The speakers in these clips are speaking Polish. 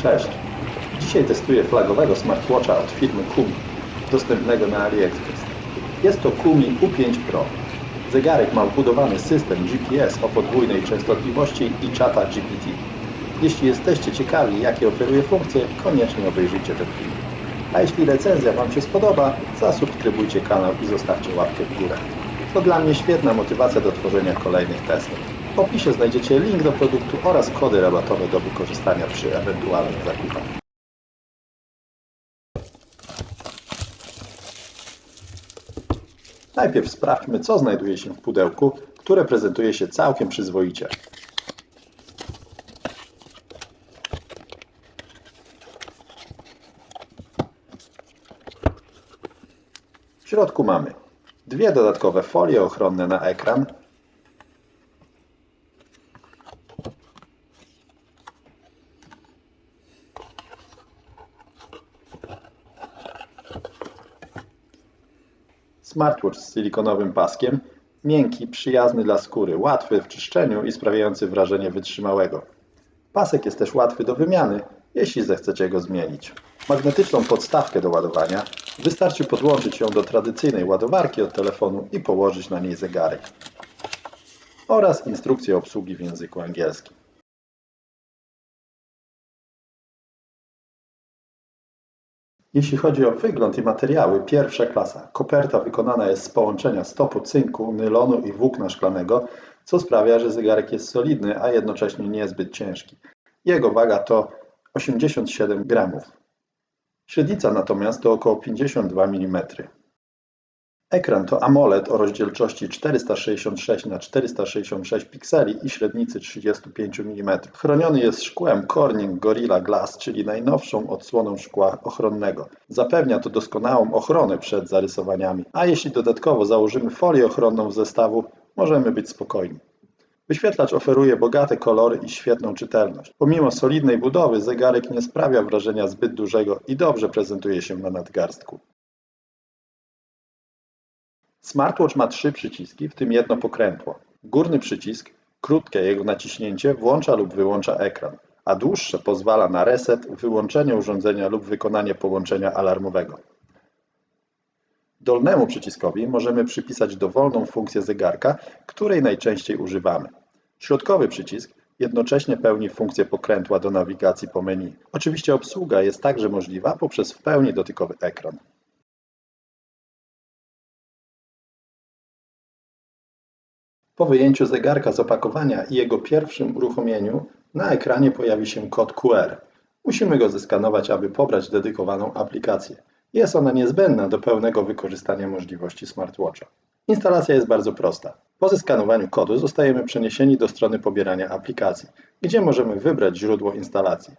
Cześć! Dzisiaj testuję flagowego smartwatcha od firmy Kumi, dostępnego na AliExpress. Jest to Kumi U5 Pro. Zegarek ma wbudowany system GPS o podwójnej częstotliwości i czata GPT. Jeśli jesteście ciekawi, jakie oferuje funkcje, koniecznie obejrzyjcie ten film. A jeśli recenzja Wam się spodoba, zasubskrybujcie kanał i zostawcie łapkę w górę. To dla mnie świetna motywacja do tworzenia kolejnych testów. W opisie znajdziecie link do produktu oraz kody rabatowe do wykorzystania przy ewentualnych zakupach. Najpierw sprawdźmy, co znajduje się w pudełku, które prezentuje się całkiem przyzwoicie. W środku mamy dwie dodatkowe folie ochronne na ekran, Smartwatch z silikonowym paskiem, miękki, przyjazny dla skóry, łatwy w czyszczeniu i sprawiający wrażenie wytrzymałego. Pasek jest też łatwy do wymiany, jeśli zechcecie go zmienić. Magnetyczną podstawkę do ładowania wystarczy podłączyć ją do tradycyjnej ładowarki od telefonu i położyć na niej zegarek. Oraz instrukcję obsługi w języku angielskim. Jeśli chodzi o wygląd i materiały, pierwsza klasa. Koperta wykonana jest z połączenia stopu cynku, nylonu i włókna szklanego, co sprawia, że zegarek jest solidny, a jednocześnie niezbyt ciężki. Jego waga to 87 gramów. Średnica natomiast to około 52 mm. Ekran to AMOLED o rozdzielczości 466 x 466 pikseli i średnicy 35 mm. Chroniony jest szkłem Corning Gorilla Glass, czyli najnowszą odsłoną szkła ochronnego. Zapewnia to doskonałą ochronę przed zarysowaniami, a jeśli dodatkowo założymy folię ochronną z zestawu, możemy być spokojni. Wyświetlacz oferuje bogate kolory i świetną czytelność. Pomimo solidnej budowy zegarek nie sprawia wrażenia zbyt dużego i dobrze prezentuje się na nadgarstku. Smartwatch ma trzy przyciski, w tym jedno pokrętło. Górny przycisk, krótkie jego naciśnięcie włącza lub wyłącza ekran, a dłuższe pozwala na reset, wyłączenie urządzenia lub wykonanie połączenia alarmowego. Dolnemu przyciskowi możemy przypisać dowolną funkcję zegarka, której najczęściej używamy. Środkowy przycisk jednocześnie pełni funkcję pokrętła do nawigacji po menu. Oczywiście obsługa jest także możliwa poprzez w pełni dotykowy ekran. Po wyjęciu zegarka z opakowania i jego pierwszym uruchomieniu na ekranie pojawi się kod QR. Musimy go zeskanować, aby pobrać dedykowaną aplikację. Jest ona niezbędna do pełnego wykorzystania możliwości smartwatcha. Instalacja jest bardzo prosta. Po zeskanowaniu kodu zostajemy przeniesieni do strony pobierania aplikacji, gdzie możemy wybrać źródło instalacji.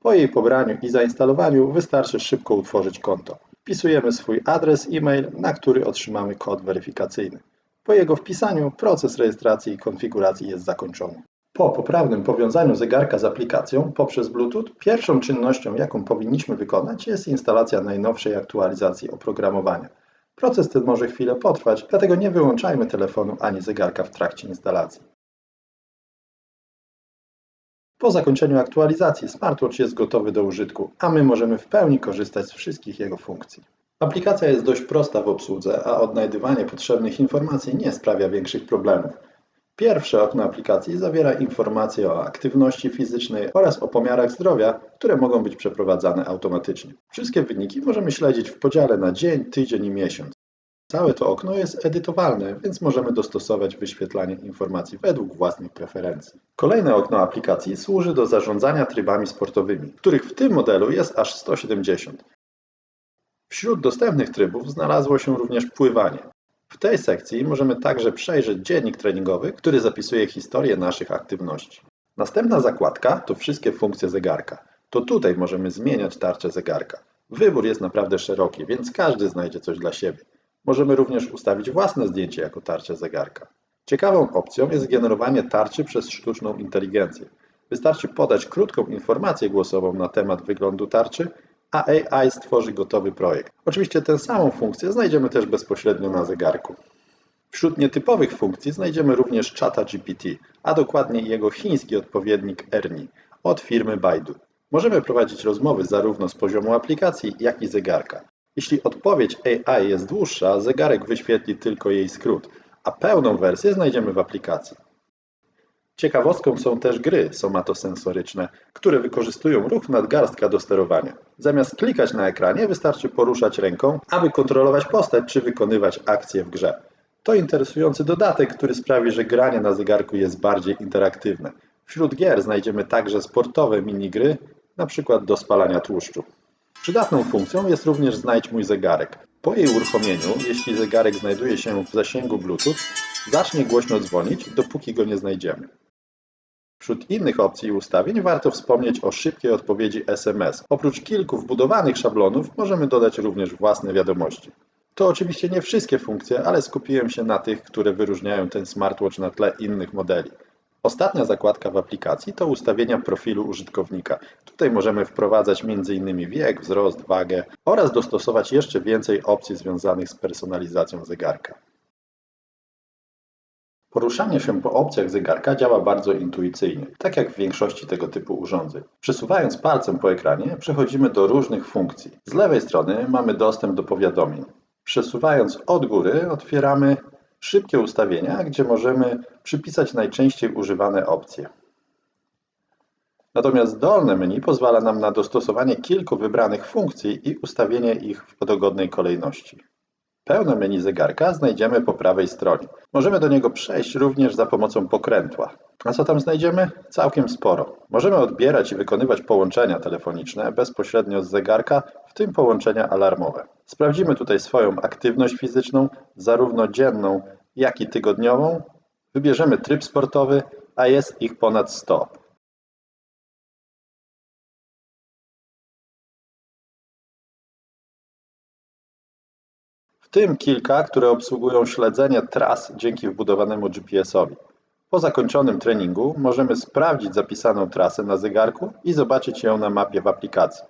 Po jej pobraniu i zainstalowaniu wystarczy szybko utworzyć konto. Wpisujemy swój adres e-mail, na który otrzymamy kod weryfikacyjny. Po jego wpisaniu proces rejestracji i konfiguracji jest zakończony. Po poprawnym powiązaniu zegarka z aplikacją poprzez Bluetooth, pierwszą czynnością, jaką powinniśmy wykonać, jest instalacja najnowszej aktualizacji oprogramowania. Proces ten może chwilę potrwać, dlatego nie wyłączajmy telefonu ani zegarka w trakcie instalacji. Po zakończeniu aktualizacji smartwatch jest gotowy do użytku, a my możemy w pełni korzystać z wszystkich jego funkcji. Aplikacja jest dość prosta w obsłudze, a odnajdywanie potrzebnych informacji nie sprawia większych problemów. Pierwsze okno aplikacji zawiera informacje o aktywności fizycznej oraz o pomiarach zdrowia, które mogą być przeprowadzane automatycznie. Wszystkie wyniki możemy śledzić w podziale na dzień, tydzień i miesiąc. Całe to okno jest edytowalne, więc możemy dostosować wyświetlanie informacji według własnych preferencji. Kolejne okno aplikacji służy do zarządzania trybami sportowymi, których w tym modelu jest aż 170. Wśród dostępnych trybów znalazło się również pływanie. W tej sekcji możemy także przejrzeć dziennik treningowy, który zapisuje historię naszych aktywności. Następna zakładka to wszystkie funkcje zegarka. To tutaj możemy zmieniać tarczę zegarka. Wybór jest naprawdę szeroki, więc każdy znajdzie coś dla siebie. Możemy również ustawić własne zdjęcie jako tarczę zegarka. Ciekawą opcją jest generowanie tarczy przez sztuczną inteligencję. Wystarczy podać krótką informację głosową na temat wyglądu tarczy, a AI stworzy gotowy projekt. Oczywiście tę samą funkcję znajdziemy też bezpośrednio na zegarku. Wśród nietypowych funkcji znajdziemy również czata GPT, a dokładnie jego chiński odpowiednik Ernie od firmy Baidu. Możemy prowadzić rozmowy zarówno z poziomu aplikacji, jak i zegarka. Jeśli odpowiedź AI jest dłuższa, zegarek wyświetli tylko jej skrót, a pełną wersję znajdziemy w aplikacji. Ciekawostką są też gry somatosensoryczne, które wykorzystują ruch nadgarstka do sterowania. Zamiast klikać na ekranie, wystarczy poruszać ręką, aby kontrolować postać czy wykonywać akcje w grze. To interesujący dodatek, który sprawi, że granie na zegarku jest bardziej interaktywne. Wśród gier znajdziemy także sportowe minigry, np. do spalania tłuszczu. Przydatną funkcją jest również znajdź mój zegarek. Po jej uruchomieniu, jeśli zegarek znajduje się w zasięgu Bluetooth, zacznie głośno dzwonić, dopóki go nie znajdziemy. Wśród innych opcji i ustawień warto wspomnieć o szybkiej odpowiedzi SMS. Oprócz kilku wbudowanych szablonów możemy dodać również własne wiadomości. To oczywiście nie wszystkie funkcje, ale skupiłem się na tych, które wyróżniają ten smartwatch na tle innych modeli. Ostatnia zakładka w aplikacji to ustawienia profilu użytkownika. Tutaj możemy wprowadzać m.in. wiek, wzrost, wagę oraz dostosować jeszcze więcej opcji związanych z personalizacją zegarka. Poruszanie się po opcjach zegarka działa bardzo intuicyjnie, tak jak w większości tego typu urządzeń. Przesuwając palcem po ekranie, przechodzimy do różnych funkcji. Z lewej strony mamy dostęp do powiadomień. Przesuwając od góry, otwieramy szybkie ustawienia, gdzie możemy przypisać najczęściej używane opcje. Natomiast dolne menu pozwala nam na dostosowanie kilku wybranych funkcji i ustawienie ich w dogodnej kolejności. Pełne menu zegarka znajdziemy po prawej stronie. Możemy do niego przejść również za pomocą pokrętła. A co tam znajdziemy? Całkiem sporo. Możemy odbierać i wykonywać połączenia telefoniczne bezpośrednio z zegarka, w tym połączenia alarmowe. Sprawdzimy tutaj swoją aktywność fizyczną, zarówno dzienną, jak i tygodniową. Wybierzemy tryb sportowy, a jest ich ponad 100. Tym kilka, które obsługują śledzenie tras dzięki wbudowanemu GPS-owi. Po zakończonym treningu możemy sprawdzić zapisaną trasę na zegarku i zobaczyć ją na mapie w aplikacji.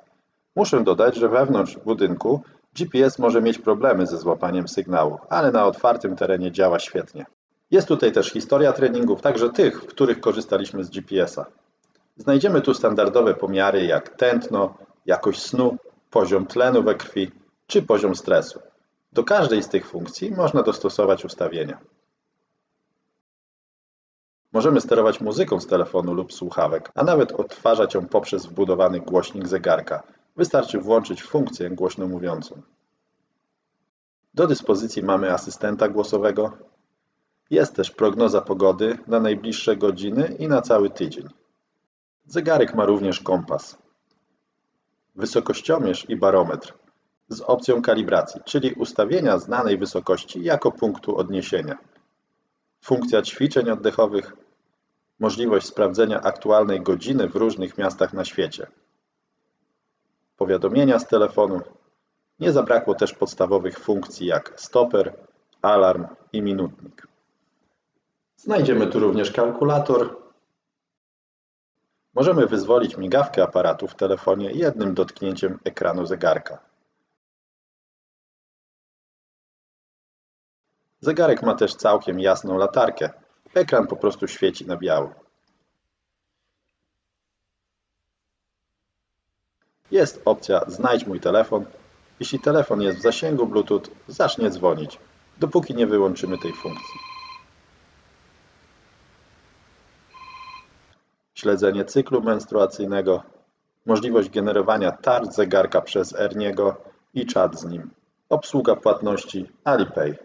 Muszę dodać, że wewnątrz budynku GPS może mieć problemy ze złapaniem sygnału, ale na otwartym terenie działa świetnie. Jest tutaj też historia treningów, także tych, w których korzystaliśmy z GPS-a. Znajdziemy tu standardowe pomiary jak tętno, jakość snu, poziom tlenu we krwi czy poziom stresu. Do każdej z tych funkcji można dostosować ustawienia. Możemy sterować muzyką z telefonu lub słuchawek, a nawet odtwarzać ją poprzez wbudowany głośnik zegarka. Wystarczy włączyć funkcję głośno mówiącą. Do dyspozycji mamy asystenta głosowego. Jest też prognoza pogody na najbliższe godziny i na cały tydzień. Zegarek ma również kompas, wysokościomierz i barometr z opcją kalibracji, czyli ustawienia znanej wysokości jako punktu odniesienia. Funkcja ćwiczeń oddechowych, możliwość sprawdzenia aktualnej godziny w różnych miastach na świecie. Powiadomienia z telefonu. Nie zabrakło też podstawowych funkcji jak stoper, alarm i minutnik. Znajdziemy tu również kalkulator. Możemy wyzwolić migawkę aparatu w telefonie jednym dotknięciem ekranu zegarka. Zegarek ma też całkiem jasną latarkę. Ekran po prostu świeci na biało. Jest opcja Znajdź mój telefon. Jeśli telefon jest w zasięgu Bluetooth, zacznie dzwonić, dopóki nie wyłączymy tej funkcji. Śledzenie cyklu menstruacyjnego, możliwość generowania tarcz zegarka przez Erniego i czat z nim. Obsługa płatności Alipay.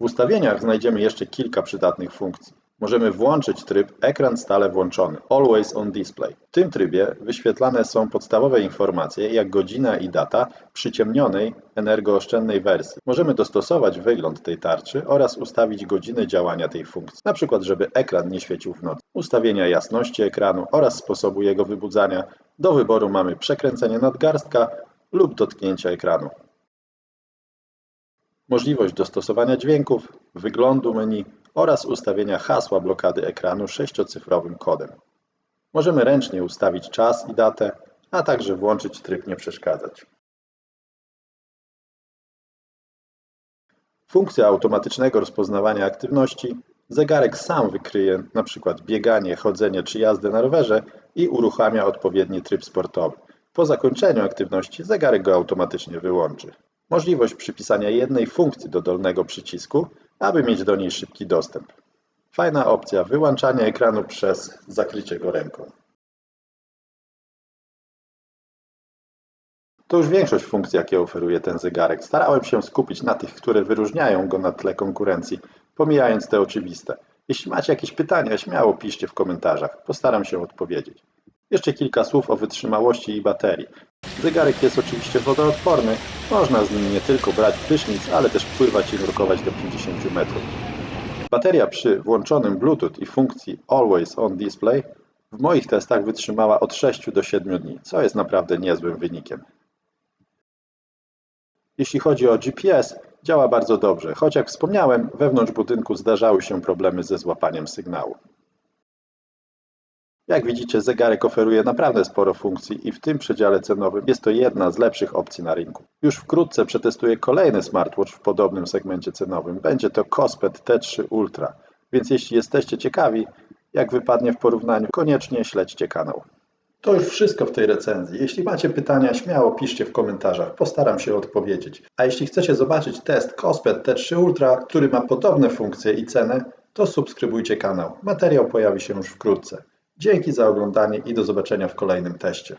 W ustawieniach znajdziemy jeszcze kilka przydatnych funkcji. Możemy włączyć tryb ekran stale włączony Always on Display. W tym trybie wyświetlane są podstawowe informacje jak godzina i data przyciemnionej, energooszczędnej wersji. Możemy dostosować wygląd tej tarczy oraz ustawić godziny działania tej funkcji, przykład żeby ekran nie świecił w nocy. Ustawienia jasności ekranu oraz sposobu jego wybudzania. Do wyboru mamy przekręcenie nadgarstka lub dotknięcia ekranu możliwość dostosowania dźwięków, wyglądu menu oraz ustawienia hasła blokady ekranu sześciocyfrowym kodem. Możemy ręcznie ustawić czas i datę, a także włączyć tryb nie przeszkadzać. Funkcja automatycznego rozpoznawania aktywności Zegarek sam wykryje np. bieganie, chodzenie czy jazdę na rowerze i uruchamia odpowiedni tryb sportowy. Po zakończeniu aktywności zegarek go automatycznie wyłączy. Możliwość przypisania jednej funkcji do dolnego przycisku, aby mieć do niej szybki dostęp. Fajna opcja wyłączania ekranu przez zakrycie go ręką. To już większość funkcji, jakie oferuje ten zegarek. Starałem się skupić na tych, które wyróżniają go na tle konkurencji, pomijając te oczywiste. Jeśli macie jakieś pytania, śmiało piszcie w komentarzach. Postaram się odpowiedzieć. Jeszcze kilka słów o wytrzymałości i baterii. Zegarek jest oczywiście wodoodporny. Można z nim nie tylko brać prysznic, ale też pływać i nurkować do 50 metrów. Bateria przy włączonym Bluetooth i funkcji Always On Display w moich testach wytrzymała od 6 do 7 dni, co jest naprawdę niezłym wynikiem. Jeśli chodzi o GPS, działa bardzo dobrze, choć jak wspomniałem, wewnątrz budynku zdarzały się problemy ze złapaniem sygnału. Jak widzicie, zegarek oferuje naprawdę sporo funkcji i w tym przedziale cenowym jest to jedna z lepszych opcji na rynku. Już wkrótce przetestuję kolejny smartwatch w podobnym segmencie cenowym. Będzie to Cospet T3 Ultra, więc jeśli jesteście ciekawi, jak wypadnie w porównaniu, koniecznie śledźcie kanał. To już wszystko w tej recenzji. Jeśli macie pytania, śmiało piszcie w komentarzach, postaram się odpowiedzieć. A jeśli chcecie zobaczyć test Cospet T3 Ultra, który ma podobne funkcje i cenę, to subskrybujcie kanał. Materiał pojawi się już wkrótce. Dzięki za oglądanie i do zobaczenia w kolejnym teście.